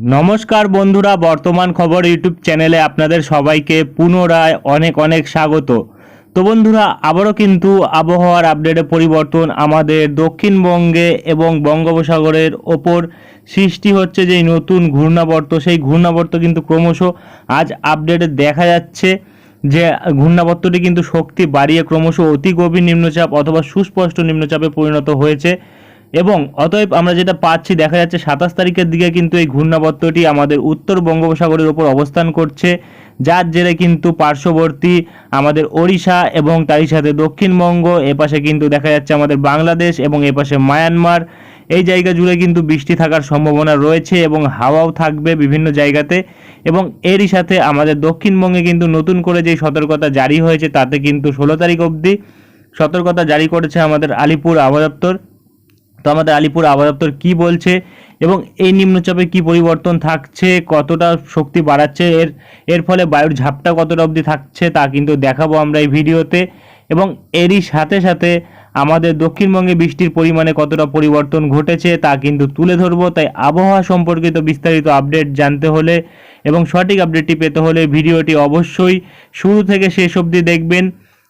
নমস্কার বন্ধুরা, বর্তমান খবর ইউটিউব চ্যানেলে আপনাদের সবাইকে পুনরায় অনেক অনেক স্বাগত। তো বন্ধুরা, আবারও কিন্তু আবহাওয়ার আপডেটে পরিবর্তন আমাদের দক্ষিণবঙ্গে এবং বঙ্গোপসাগরের ওপর সৃষ্টি হচ্ছে যে নতুন ঘূর্ণাবর্ত। সেই ঘূর্ণাবর্ত কিন্তু ক্রমশ আজ আপডেটে দেখা যাচ্ছে যে ঘূর্ণাবর্তটি কিন্তু শক্তি বাড়িয়ে ক্রমশ অতি গভীর নিম্নচাপ অথবা সুস্পষ্ট নিম্নচাপে পরিণত হয়েছে। এবং অতএব আমরা যেটা পাচ্ছি, দেখা যাচ্ছে সাতাশ তারিখের দিকে কিন্তু এই ঘূর্ণাবর্তটি আমাদের উত্তর বঙ্গোপসাগরের ওপর অবস্থান করছে। যার জেরে কিন্তু পার্শ্ববর্তী আমাদের ওড়িশা এবং তারই সাথে দক্ষিণবঙ্গ, এপাশে কিন্তু দেখা যাচ্ছে আমাদের বাংলাদেশ এবং এপাশে মায়ানমার। এই জায়গা জুড়ে কিন্তু বৃষ্টি থাকার সম্ভাবনা রয়েছে এবং হাওয়াও থাকবে বিভিন্ন জায়গাতে এবং এরই সাথে আমাদের দক্ষিণবঙ্গে কিন্তু নতুন করে যে সতর্কতা জারি হয়েছে, তাতে কিন্তু ষোলো তারিখ অবধি সতর্কতা জারি করেছে আমাদের আলিপুর আবহাওয়া দপ্তর। তো আমাদের আলিপুর আবহাওয়া কী বলছে এবং এই নিম্নচাপে কি পরিবর্তন থাকছে, কতটা শক্তি বাড়াচ্ছে, এর এর ফলে বায়ুর ঝাপটা কতটা অবধি থাকছে তা কিন্তু দেখাবো আমরা এই ভিডিওতে এবং এরই সাথে সাথে আমাদের দক্ষিণবঙ্গে বৃষ্টির পরিমাণে কতটা পরিবর্তন ঘটেছে তা কিন্তু তুলে ধরবো। তাই আবহাওয়া সম্পর্কিত বিস্তারিত আপডেট জানতে হলে এবং সঠিক আপডেটটি পেতে হলে ভিডিওটি অবশ্যই শুরু থেকে শেষ অবধি দেখবেন।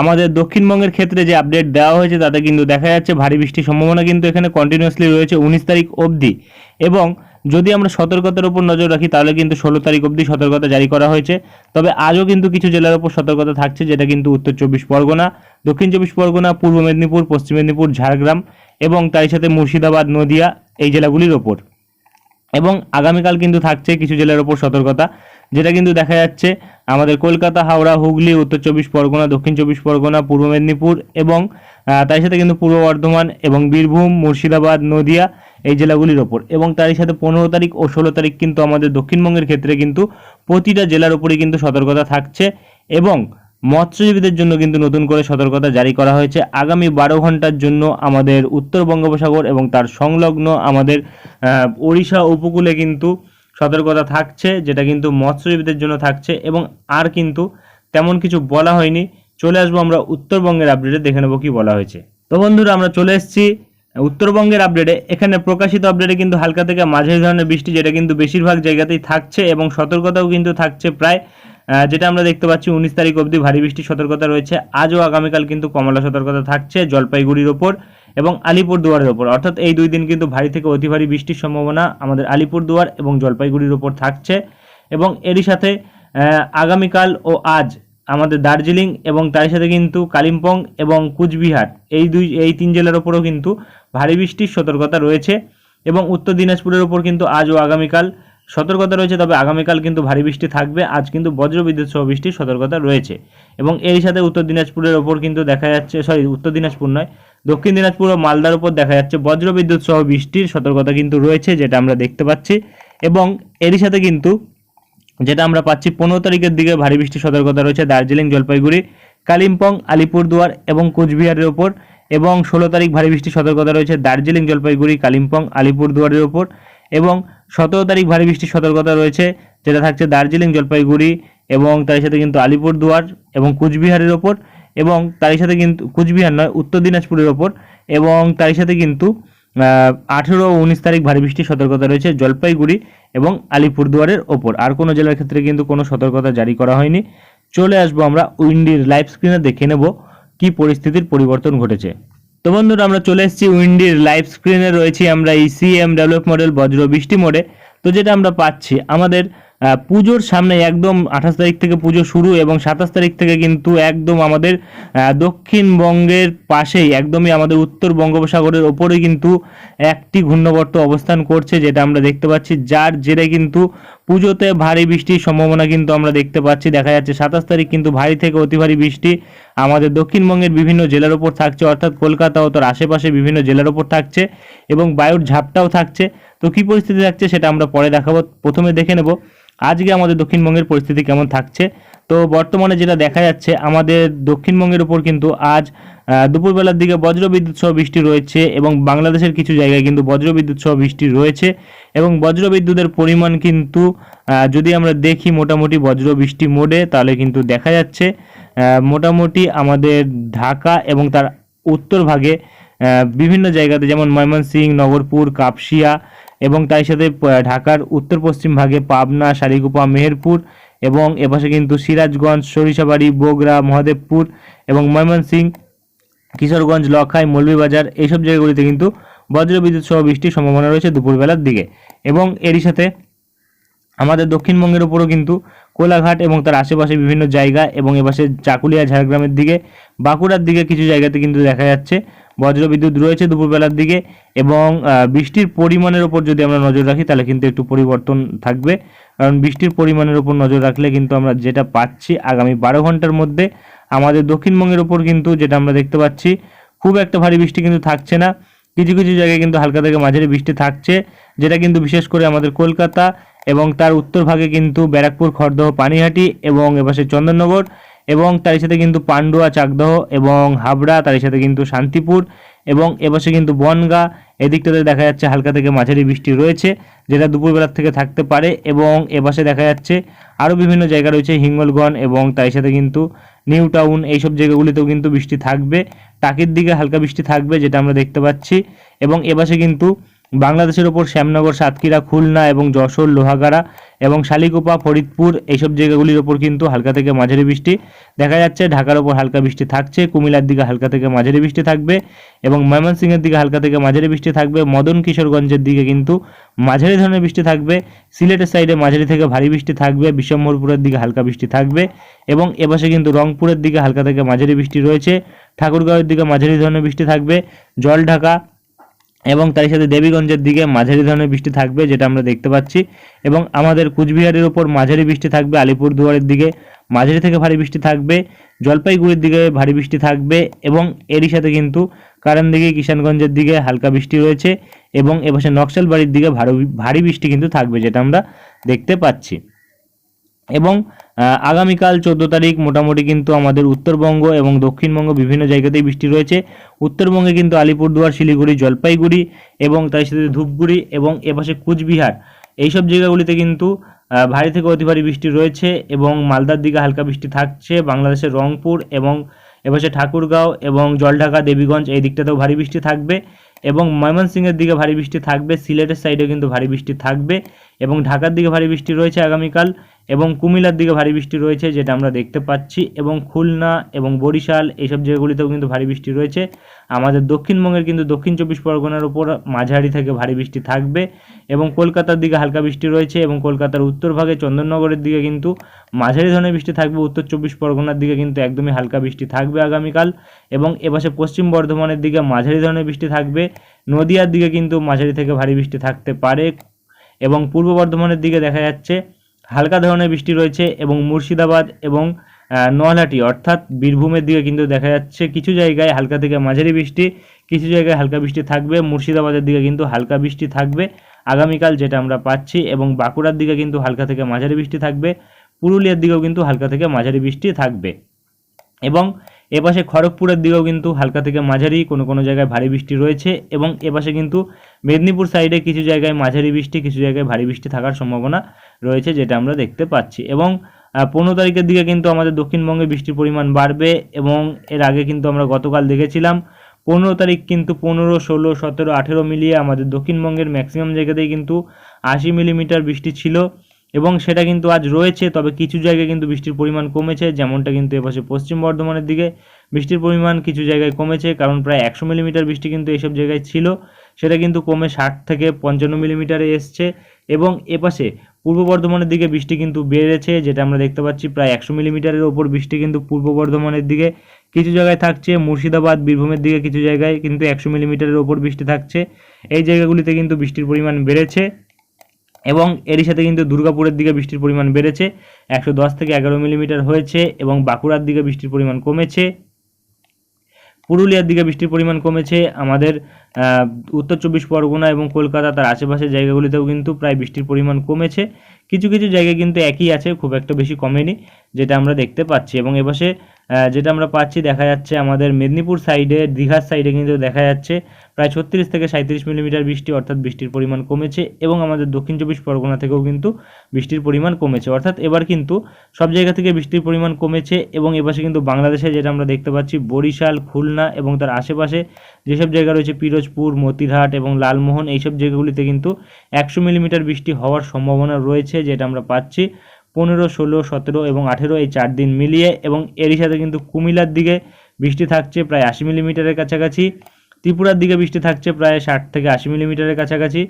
আমাদের দক্ষিণবঙ্গের ক্ষেত্রে যে আপডেট দেওয়া হয়েছে, তাতে কিন্তু দেখা যাচ্ছে ভারী বৃষ্টির সম্ভাবনা কিন্তু এখানে কন্টিনিউয়াসলি রয়েছে উনিশ তারিখ অবধি। এবং যদি আমরা সতর্কতার উপর নজর রাখি, তাহলে কিন্তু ষোলো তারিখ অবধি সতর্কতা জারি করা হয়েছে। তবে আজও কিন্তু কিছু জেলার উপর সতর্কতা থাকছে, যেটা কিন্তু উত্তর চব্বিশ পরগনা, দক্ষিণ চব্বিশ পরগনা, পূর্ব মেদিনীপুর, পশ্চিম মেদিনীপুর, ঝাড়গ্রাম এবং তার সাথে মুর্শিদাবাদ, নদিয়া এই জেলাগুলির ওপর এবং আগামীকাল কিন্তু থাকছে কিছু জেলার ওপর সতর্কতা। যেটা কিন্তু দেখা যাচ্ছে আমাদের কলকাতা, হাওড়া, হুগলি, উত্তর চব্বিশ পরগনা, দক্ষিণ চব্বিশ পরগনা, পূর্ব মেদিনীপুর এবং তার সাথে কিন্তু পূর্ব বর্ধমান এবং বীরভূম, মুর্শিদাবাদ, নদিয়া এই জেলাগুলির ওপর। এবং তারই সাথে পনেরো তারিখ ও ষোলো তারিখ কিন্তু আমাদের দক্ষিণবঙ্গের ক্ষেত্রে কিন্তু প্রতিটা জেলার উপরেই কিন্তু সতর্কতা থাকছে এবং মৎস্যজীবীদের জন্য কিন্তু নতুন করে সতর্কতা জারি করা হয়েছে। আগামী বারো ঘণ্টার জন্য আমাদের উত্তর বঙ্গোপসাগর এবং তার সংলগ্ন আমাদের ওড়িশা উপকূলে কিন্তু সতর্কতা থাকছে, যেটা কিন্তু মৎস্যজীবীদের জন্য থাকছে এবং আর কিন্তু তেমন কিছু বলা হয়নি। চলে আসব আমরা উত্তরবঙ্গের আপডেটে দেখে নেব কি বলা হয়েছে। তো বন্ধুরা, আমরা চলে এসেছি উত্তরবঙ্গের আপডেটে এখানে প্রকাশিত আপডেটে কিন্তু হালকা থেকে মাঝারি ধরনের বৃষ্টি, যেটা কিন্তু বেশিরভাগ জায়গাতেই থাকছে এবং সতর্কতাও কিন্তু থাকছে প্রায় যেটা আমরা দেখতে পাচ্ছি উনিশ তারিখ অবধি ভারী বৃষ্টির সতর্কতা রয়েছে। আজও আগামীকাল কিন্তু কমলা সতর্কতা থাকছে জলপাইগুড়ির ওপর। এবং আলিপুরদুয়ারের ওপর। অর্থাৎ এই দুই দিন কিন্তু ভারী থেকে অতি ভারী বৃষ্টির সম্ভাবনা আমাদের আলিপুরদুয়ার এবং জলপাইগুড়ির ওপর থাকছে। এবং এরই সাথে আগামীকাল ও আজ আমাদের দার্জিলিং এবং তার সাথে কিন্তু কালিম্পং এবং কুচবিহার, এই দুই, এই তিন জেলার ওপরও কিন্তু ভারী বৃষ্টির সতর্কতা রয়েছে। এবং উত্তর দিনাজপুরের ওপর কিন্তু আজ ও আগামীকাল সতর্কতা রয়েছে, তবে আগামীকাল কিন্তু ভারী বৃষ্টি থাকবে। আজ কিন্তু বজ্রবিদ্যুৎ সহ বৃষ্টির সতর্কতা রয়েছে। এবং এর সাথে উত্তর দিনাজপুরের ওপর কিন্তু দেখা যাচ্ছে সরি উত্তর দিনাজপুর নয়, দক্ষিণ দিনাজপুর ও মালদার উপর দেখা যাচ্ছে বজ্রবিদ্যুৎ সহ বৃষ্টির সতর্কতা কিন্তু রয়েছে, যেটা আমরা দেখতে পাচ্ছি। এবং এরই সাথে কিন্তু যেটা আমরা পাচ্ছি, পনেরো তারিখের দিকে ভারী বৃষ্টির সতর্কতা রয়েছে দার্জিলিং, জলপাইগুড়ি, কালিম্পং, আলিপুরদুয়ার এবং কোচবিহারের ওপর। এবং ষোলো তারিখ ভারী বৃষ্টির সতর্কতা রয়েছে দার্জিলিং, জলপাইগুড়ি, কালিম্পং, আলিপুরদুয়ারের ওপর। এবং সতেরো তারিখ ভারী বৃষ্টির সতর্কতা রয়েছে, যেটা থাকছে দার্জিলিং, জলপাইগুড়ি এবং তার সাথে কিন্তু আলিপুরদুয়ার এবং কুচবিহারের ওপর এবং তারই সাথে কিন্তু, কুচবিহার নয়, উত্তর দিনাজপুরের ওপর এবং তারই সাথে কিন্তু আঠেরো ও উনিশ তারিখ ভারী বৃষ্টির সতর্কতা রয়েছে জলপাইগুড়ি এবং আলিপুরদুয়ারের ওপর। আর কোনো জেলার ক্ষেত্রে কিন্তু কোনো সতর্কতা জারি করা হয়নি। চলে আসব আমরা উইন্ডির লাইভ স্ক্রিনে দেখে নেব কি পরিস্থিতির পরিবর্তন ঘটেছে। তো বন্ধুরা, আমরা চলে এসেছি উইন্ডির লাইভ স্ক্রিনে। রয়েছি আমরা এই সিএম ডেভেলপ মডেল বজ্র বৃষ্টি মোডে। তো যেটা আমরা পাচ্ছি, আমাদের পুজোর সামনে একদম আঠাশ তারিখ থেকে পুজো শুরু এবং সাতাশ তারিখ থেকে কিন্তু একদম আমাদের দক্ষিণবঙ্গের পাশেই, একদমই আমাদের উত্তর বঙ্গোপসাগরের ওপরে কিন্তু একটি ঘূর্ণবর্ত অবস্থান করছে, যেটা আমরা দেখতে পাচ্ছি। যার জেরে কিন্তু পুজোতে ভারী বৃষ্টির সম্ভাবনা কিন্তু আমরা দেখতে পাচ্ছি। দেখা যাচ্ছে সাতাশ তারিখ কিন্তু ভারী থেকে অতি ভারী বৃষ্টি। আমাদের দক্ষিণবঙ্গের বিভিন্ন জেলার ওপর থাকছে, অর্থাৎ কলকাতা ও তার আশেপাশে বিভিন্ন জেলার ওপর থাকছে এবং বায়ুর ঝাপটাও থাকছে। তো কী পরিস্থিতি থাকছে সেটা আমরা পরে দেখাবো। প্রথমে দেখে নেব, আজকে আমাদের দক্ষিণবঙ্গের পরিস্থিতি কেমন থাকছে। তো বর্তমানে যেটা দেখা যাচ্ছে, আমাদের দক্ষিণবঙ্গের উপর কিন্তু আজ দুপুরবেলার দিকে বজ্রবিদ্যুৎ সহ বৃষ্টি রয়েছে এবং বাংলাদেশের কিছু জায়গায় কিন্তু বজ্রবিদ্যুৎ সহ বৃষ্টি রয়েছে এবং বজ্রবিদ্যুতের পরিমাণ কিন্তু যদি আমরা দেখি মোটামুটি বজ্র বৃষ্টি মোডে, তাহলে কিন্তু দেখা যাচ্ছে মোটামুটি আমাদের ঢাকা এবং তার উত্তর ভাগে বিভিন্ন জায়গাতে যেমন ময়মনসিংহ, নগরপুর, কাপসিয়া এবং তার সাথে ঢাকার উত্তর পশ্চিম ভাগে পাবনা সারিকুপা মেহেরপুর এবং এপাশে কিন্তু সিরাজগঞ্জ, সরিষাবাড়ি, বগুড়া, মহাদেবপুর এবং ময়মনসিংহ, কিশোরগঞ্জ, লখাই, মৌলভীবাজার এইসব জায়গাগুলিতে কিন্তু বজ্রবিদ্যুৎ সহ বৃষ্টির সম্ভাবনা রয়েছে দুপুরবেলার দিকে। এবং এরই সাথে আমাদের দক্ষিণবঙ্গের উপরও কিন্তু কোলাঘাট এবং তার আশেপাশে বিভিন্ন জায়গা এবং এপাশে চাকুলিয়া, ঝাড়গ্রামের দিকে, বাঁকুড়ার দিকে কিছু জায়গাতে কিন্তু দেখা যাচ্ছে বজ্রবিদ্যুৎ রয়েছে দুপুরবেলার দিকে এবং বৃষ্টির পরিমাণের ওপর যদি আমরা নজর রাখি, তাহলে কিন্তু একটু পরিবর্তন থাকবে। কারণ বৃষ্টির পরিমাণের ওপর নজর রাখলে কিন্তু আমরা যেটা পাচ্ছি আগামী বারো ঘণ্টার মধ্যে, আমাদের দক্ষিণবঙ্গের ওপর কিন্তু যেটা আমরা দেখতে পাচ্ছি, খুব একটা ভারী বৃষ্টি কিন্তু থাকছে না। কিছু কিছু জায়গায় কিন্তু হালকা থেকে মাঝারি বৃষ্টি থাকছে, যেটা কিন্তু বিশেষ করে আমাদের কলকাতা এবং তার উত্তর ভাগে কিন্তু ব্যারাকপুর, খড়দহ, পানিহাটি এবং এপাশে চন্দননগর। এবং তার সাথে কিন্তু পান্ডুয়া, চাকদহ এবং হাবড়া তার সাথে কিন্তু শান্তিপুর এবং এপাশে কিন্তু বনগা। এদিকটাতে দেখা যাচ্ছে হালকা থেকে মাঝারি বৃষ্টি রয়েছে, যেটা দুপুরবেলার থেকে থাকতে পারে এবং এপাশে দেখা যাচ্ছে আরও বিভিন্ন জায়গা রয়েছে, হিঙ্গলগঞ্জ এবং তার সাথে কিন্তু নিউ টাউন। এইসব জায়গাগুলিতেও কিন্তু বৃষ্টি থাকবে। টাকির দিকে হালকা বৃষ্টি থাকবে, যেটা আমরা দেখতে পাচ্ছি এবং এপাশে কিন্তু বাংলাদেশের ওপর শ্যামনগর, সাতক্ষীরা, খুলনা এবং যশোর, লোহাগাড়া এবং শালিকোপা, ফরিদপুর এইসব জায়গাগুলির ওপর কিন্তু হালকা থেকে মাঝারি বৃষ্টি। দেখা যাচ্ছে ঢাকার ওপর হালকা বৃষ্টি থাকছে, কুমিল্লার দিকে হালকা থেকে মাঝারি বৃষ্টি থাকবে এবং ময়মনসিংহের দিকে হালকা থেকে মাঝারি বৃষ্টি থাকবে। মদন কিশোরগঞ্জের দিকে কিন্তু মাঝারি ধরনের বৃষ্টি থাকবে। সিলেটের সাইডে মাঝারি থেকে ভারী বৃষ্টি থাকবে বিশ্বম্বরপুরের দিকে হালকা বৃষ্টি থাকবে এবং এপাশে কিন্তু রংপুরের দিকে হালকা থেকে মাঝারি বৃষ্টি রয়েছে। ঠাকুরগাঁওয়ের দিকে মাঝারি ধরনের বৃষ্টি থাকবে। জল ঢাকা এবং তার সাথে দেবীগঞ্জের দিকে মাঝারি ধরনের বৃষ্টি থাকবে, যেটা আমরা দেখতে পাচ্ছি। এবং আমাদের কুচবিহারের ওপর মাঝারি বৃষ্টি থাকবে, আলিপুরদুয়ারের দিকে মাঝারি থেকে ভারী বৃষ্টি থাকবে, জলপাইগুড়ির দিকে ভারী বৃষ্টি থাকবে এবং এরই সাথে কিন্তু কারণ দিকে কিষানগঞ্জের দিকে হালকা বৃষ্টি রয়েছে এবং এপাশে নকশালবাড়ির দিকে ভারী ভারী বৃষ্টি কিন্তু থাকবে, যেটা আমরা দেখতে পাচ্ছি। এবং আগামীকাল চোদ্দ তারিখ মোটামুটি কিন্তু আমাদের উত্তরবঙ্গ এবং দক্ষিণবঙ্গ বিভিন্ন জায়গাতেই বৃষ্টি রয়েছে। উত্তরবঙ্গে কিন্তু আলিপুরদুয়ার, শিলিগুড়ি, জলপাইগুড়ি এবং তার সাথে ধূপগুড়ি এবং এপাশে কুচবিহার। এইসব জায়গাগুলিতে কিন্তু ভারী থেকে অতি ভারী বৃষ্টি রয়েছে এবং মালদার দিকে হালকা বৃষ্টি থাকছে। বাংলাদেশের রংপুর এবং এপাশে ঠাকুরগাঁও এবং জলঢাকা, দেবীগঞ্জ এই দিকটাতেও ভারী বৃষ্টি থাকবে এবং ময়মনসিংহের দিকে ভারী বৃষ্টি থাকবে। সিলেটের সাইডেও কিন্তু ভারী বৃষ্টি থাকবে। এবং ঢাকার দিকে ভারী বৃষ্টি রয়েছে আগামীকাল এবং কুমিল্লার দিকে ভারী বৃষ্টি রয়েছে, যেটা আমরা দেখতে পাচ্ছি, এবং খুলনা এবং বরিশাল এইসব জায়গাগুলিতেও কিন্তু ভারী বৃষ্টি রয়েছে। আমাদের দক্ষিণবঙ্গের কিন্তু দক্ষিণ চব্বিশ পরগনার উপর মাঝারি থেকে ভারী বৃষ্টি থাকবে এবং কলকাতার দিকে হালকা বৃষ্টি রয়েছে এবং কলকাতার উত্তর ভাগে চন্দননগরের দিকে কিন্তু মাঝারি ধরনের বৃষ্টি থাকবে, উত্তর চব্বিশ পরগনার দিকে কিন্তু একদমই হালকা বৃষ্টি থাকবে আগামীকাল এবং এপাশে পশ্চিম বর্ধমানের দিকে মাঝারি ধরনের বৃষ্টি থাকবে। নদিয়ার দিকে কিন্তু মাঝারি থেকে ভারী বৃষ্টি থাকতে পারে এবং পূর্ব বর্ধমানের দিকে দেখা যাচ্ছে হালকা ধরনের বৃষ্টি রয়েছে এবং মুর্শিদাবাদ এবং আহ, অর্থাৎ বীরভূমের দিকে কিন্তু দেখা যাচ্ছে কিছু জায়গায় হালকা থেকে মাঝারি বৃষ্টি কিছু জায়গায় হালকা বৃষ্টি থাকবে মুর্শিদাবাদের দিকে কিন্তু হালকা বৃষ্টি থাকবে। আগামীকাল যেটা আমরা পাচ্ছি এবং বাঁকুড়ার দিকে কিন্তু হালকা থেকে মাঝারি বৃষ্টি থাকবে পুরুলিয়ার দিকেও কিন্তু হালকা থেকে মাঝারি বৃষ্টি থাকবে। এবং এপাশে খড়গপুরের দিকেও কিন্তু হালকা থেকে মাঝারি কোনো কোনো জায়গায় ভারী বৃষ্টি রয়েছে এবং এপাশে কিন্তু মেদিনীপুর সাইডে কিছু জায়গায় মাঝারি বৃষ্টি, কিছু জায়গায় ভারী বৃষ্টি থাকার সম্ভাবনা রয়েছে যেটা আমরা দেখতে পাচ্ছি। এবং পনেরো তারিখের দিকে কিন্তু আমাদের দক্ষিণবঙ্গে বৃষ্টির পরিমাণ বাড়বে এবং এর আগে কিন্তু আমরা গতকাল দেখেছিলাম পনেরো তারিখ কিন্তু পনেরো, ষোলো, সতেরো, আঠেরো মিলিয়ে আমাদের দক্ষিণবঙ্গের ম্যাক্সিমাম জায়গাতেই কিন্তু আশি মিলিমিটার বৃষ্টি ছিল। এবং সেটা কিন্তু আজ রয়েছে, তবে কিছু জায়গায় কিন্তু বৃষ্টির পরিমাণ কমেছে, যেমনটা কিন্তু এপাশে পশ্চিম বর্ধমানের দিকে বৃষ্টির পরিমাণ কিছু জায়গায় কমেছে, কারণ প্রায় একশো মিলিমিটার বৃষ্টি কিন্তু এসব জায়গায় ছিল, সেটা কিন্তু কমে ষাট থেকে পঞ্চান্ন মিলিমিটারে এসছে, এবং এপাশে পূর্ব বর্ধমানের দিকে বৃষ্টি কিন্তু বেড়েছে, যেটা আমরা দেখতে পাচ্ছি প্রায় একশো মিলিমিটারের ওপর বৃষ্টি কিন্তু পূর্ব বর্ধমানের দিকে কিছু জায়গায় থাকছে, মুর্শিদাবাদ, বীরভূমের দিকে কিছু জায়গায় কিন্তু একশো মিলিমিটারের ওপর বৃষ্টি থাকছে, এই জায়গাগুলিতে কিন্তু বৃষ্টির পরিমাণ বেড়েছে। এবং এরই সাথে কিন্তু দুর্গাপুরের দিকে বৃষ্টির পরিমাণ বেড়েছে। একশো দশ থেকে এগারো মিলিমিটার হয়েছে এবং বাঁকুড়ার দিকে বৃষ্টির পরিমাণ কমেছে। পুরুলিয়ার দিকে বৃষ্টির পরিমাণ কমেছে। আমাদের উত্তর চব্বিশ পরগনা এবং কলকাতা তার আশেপাশের জায়গাগুলিতেও কিন্তু প্রায় বৃষ্টির পরিমাণ কমেছে। কিছু কিছু জায়গায় কিন্তু একই আছে, খুব একটা বেশি কমেনি, যেটা আমরা দেখতে পাচ্ছি। এবং এপাশে যেটা আমরা পাচ্ছি, দেখা যাচ্ছে আমাদের মেদিনীপুর সাইডে দীঘার সাইডে কিন্তু দেখা যাচ্ছে প্রায় ছত্রিশ থেকে সাঁত্রিশ মিলিমিটার বৃষ্টি, অর্থাৎ বৃষ্টির পরিমাণ কমেছে এবং আমাদের দক্ষিণ চব্বিশ পরগনা থেকেও কিন্তু বৃষ্টির পরিমাণ কমেছে। অর্থাৎ এবার কিন্তু সব জায়গা থেকে বৃষ্টির পরিমাণ কমেছে এবং এপাশে কিন্তু বাংলাদেশে যেটা আমরা দেখতে পাচ্ছি, বরিশাল, খুলনা এবং তার আশেপাশে যেসব জায়গা রয়েছে, পিরোজপুর, মতিরহাট এবং লালমোহন, এইসব জায়গাগুলিতে কিন্তু একশো মিলিমিটার বৃষ্টি হওয়ার সম্ভাবনা রয়েছে যেটা আমরা পাচ্ছি। পনেরো, ষোলো, সতেরো এবং আঠেরো এই চার দিন মিলিয়ে এবং এরই সাথে কিন্তু কুমিল্লার দিকে বৃষ্টি থাকছে প্রায় আশি মিলিমিটারের কাছাকাছি, ত্রিপুরার দিকে বৃষ্টি থাকছে প্রায় ষাট থেকে আশি মিলিমিটারের কাছাকাছি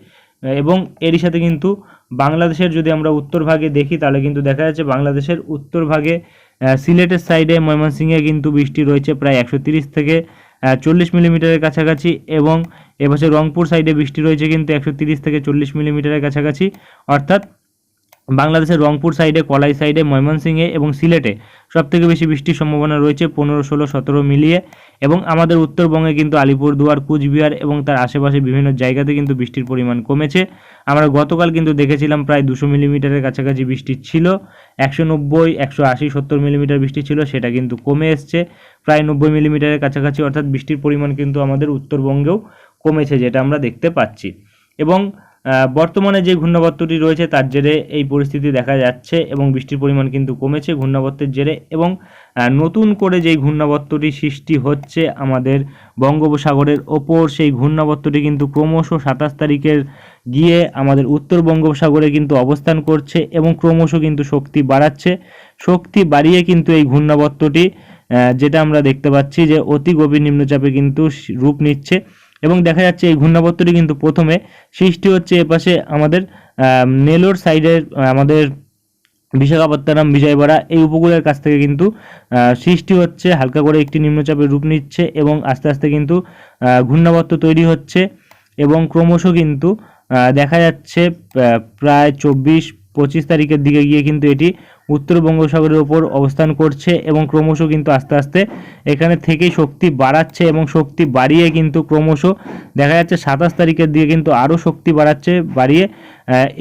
এবং এরই সাথে কিন্তু বাংলাদেশের যদি আমরা উত্তর ভাগে দেখি তাহলে কিন্তু দেখা যাচ্ছে বাংলাদেশের উত্তর ভাগে সিলেটের সাইডে ময়মনসিংহে কিন্তু বৃষ্টি রয়েছে প্রায় একশো থেকে চল্লিশ মিলিমিটারের কাছাকাছি এবং এপাশে রংপুর সাইডে বৃষ্টি রয়েছে কিন্তু একশো থেকে চল্লিশ মিলিমিটারের কাছাকাছি, অর্থাৎ বাংলাদেশের রংপুর সাইডে, কলাই সাইডে, ময়মনসিংহে এবং সিলেটে সব থেকে বেশি বৃষ্টির সম্ভাবনা রয়েছে পনেরো, ষোলো, সতেরো মিলিয়ে। এবং আমাদের উত্তরবঙ্গে কিন্তু আলিপুরদুয়ার, কুচবিহার এবং তার আশেপাশে বিভিন্ন জায়গাতে কিন্তু বৃষ্টির পরিমাণ কমেছে। আমরা গতকাল কিন্তু দেখেছিলাম প্রায় দুশো মিলিমিটারের কাছাকাছি বৃষ্টি ছিল। একশো নব্বই, একশো আশি, সত্তর মিলিমিটার বৃষ্টি ছিল, সেটা কিন্তু কমে এসছে। প্রায় নব্বই মিলিমিটারের কাছাকাছি অর্থাৎ বৃষ্টির পরিমাণ কিন্তু আমাদের উত্তরবঙ্গেও কমেছে, যেটা আমরা দেখতে পাচ্ছি। এবং বর্তমানে যে ঘূর্ণাবর্তটি রয়েছে তার জেরে এই পরিস্থিতি দেখা যাচ্ছে এবং বৃষ্টির পরিমাণ কিন্তু কমেছে ঘূর্ণাবর্তের জেরে এবং নতুন করে যেই ঘূর্ণাবর্তটি সৃষ্টি হচ্ছে আমাদের বঙ্গোপসাগরের ওপর, সেই ঘূর্ণাবর্তটি কিন্তু ক্রমশ সাতাশ তারিখের গিয়ে আমাদের উত্তর বঙ্গোপসাগরে কিন্তু অবস্থান করছে এবং ক্রমশ কিন্তু শক্তি বাড়াচ্ছে। শক্তি বাড়িয়ে কিন্তু এই ঘূর্ণাবর্তটি যেটা আমরা দেখতে পাচ্ছি যে অতি গভীর নিম্নচাপে কিন্তু রূপ নিচ্ছে। এবং দেখা যাচ্ছে এই ঘূর্ণাবর্তটি কিন্তু প্রথমে সৃষ্টি হচ্ছে এপাশে আমাদের নেলোর সাইডের আমাদের বিশাখাপত্তনম, বিজয়বাড়া এই উপকূলের কাছ থেকে কিন্তু সৃষ্টি হচ্ছে, হালকা করে একটি নিম্নচাপের রূপ নিচ্ছে এবং আস্তে আস্তে কিন্তু ঘূর্ণাবর্ত তৈরি হচ্ছে এবং ক্রমশ কিন্তু দেখা যাচ্ছে প্রায় চব্বিশ পঁচিশ তারিখের দিকে গিয়ে কিন্তু এটি উত্তর বঙ্গোপসাগরের ওপর অবস্থান করছে এবং ক্রমশ কিন্তু আস্তে আস্তে এখানে থেকেই শক্তি বাড়াচ্ছে এবং শক্তি বাড়িয়ে কিন্তু ক্রমশ দেখা যাচ্ছে সাতাশ তারিখের দিকে কিন্তু আরও শক্তি বাড়াচ্ছে, বাড়িয়ে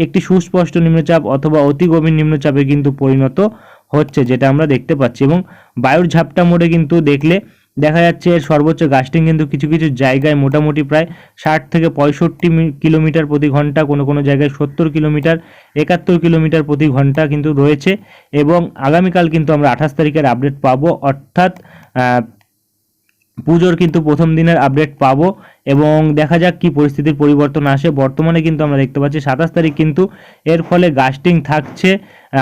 একটি সুস্পষ্ট নিম্নচাপ অথবা অতি গভীর নিম্নচাপে কিন্তু পরিণত হচ্ছে, যেটা আমরা দেখতে পাচ্ছি এবং বায়ুর ঝাপটা মোড়ে কিন্তু দেখলে দেখা যাচ্ছে এর সর্বোচ্চ গাস্টিং কিন্তু কিছু কিছু জায়গায় মোটামুটি প্রায় ষাট থেকে পঁয়ষট্টি কিলোমিটার প্রতি ঘণ্টা, কোনো কোনো জায়গায় সত্তর কিলোমিটার, একাত্তর কিলোমিটার প্রতি ঘণ্টা কিন্তু রয়েছে এবং আগামীকাল কিন্তু আমরা আঠাশ তারিখের আপডেট পাবো। অর্থাৎ পুজোর কিন্তু প্রথম দিনের আপডেট পাবো এবং দেখা যাক কি পরিস্থিতির পরিবর্তন আসে। বর্তমানে কিন্তু আমরা দেখতে পাচ্ছি সাতাশ তারিখ কিন্তু এর ফলে গাস্টিং থাকছে।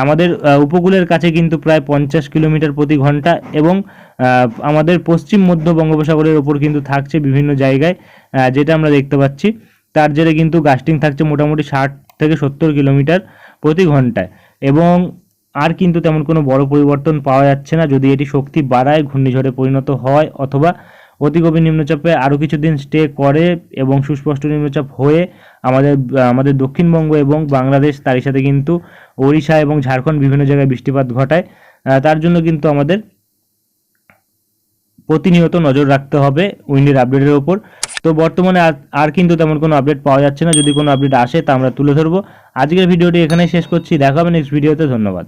আমাদের উপকূলের কাছে কিন্তু প্রায় পঞ্চাশ কিলোমিটার প্রতি ঘণ্টা এবং আমাদের পশ্চিম মধ্য বঙ্গোপসাগরের ওপর কিন্তু থাকছে বিভিন্ন জায়গায় যেটা আমরা দেখতে পাচ্ছি। তার জেরে কিন্তু গাস্টিং থাকছে মোটামুটি ষাট থেকে সত্তর কিলোমিটার প্রতি ঘন্টায় এবং আর কিন্তু তেমন কোনো বড় পরিবর্তন পাওয়া যাচ্ছে না। যদি এটি শক্তি বাড়ায়, ঘূর্ণিঝড়ে পরিণত হয় অথবা অতি গভীর নিম্নচাপে আরও কিছুদিন স্টে করে এবং সুস্পষ্ট নিম্নচাপ হয়ে আমাদের আমাদের দক্ষিণবঙ্গ এবং বাংলাদেশ তারই সাথে কিন্তু ওড়িশা এবং ঝাড়খণ্ড বিভিন্ন জায়গায় বৃষ্টিপাত ঘটায়। তার জন্য কিন্তু আমাদের প্রতিনিয়ত নজর রাখতে হবে উইন্ডের আপডেটের ওপর। তো বর্তমানে আর- আর কিন্তু তেমন কোনো আপডেট পাওয়া যাচ্ছে না। যদি কোনো আপডেট আসে তা আমরা তুলে ধরবো। আজকের ভিডিওটি এখানেই শেষ করছি। দেখা হবে নেক্সট ভিডিওতে ধন্যবাদ।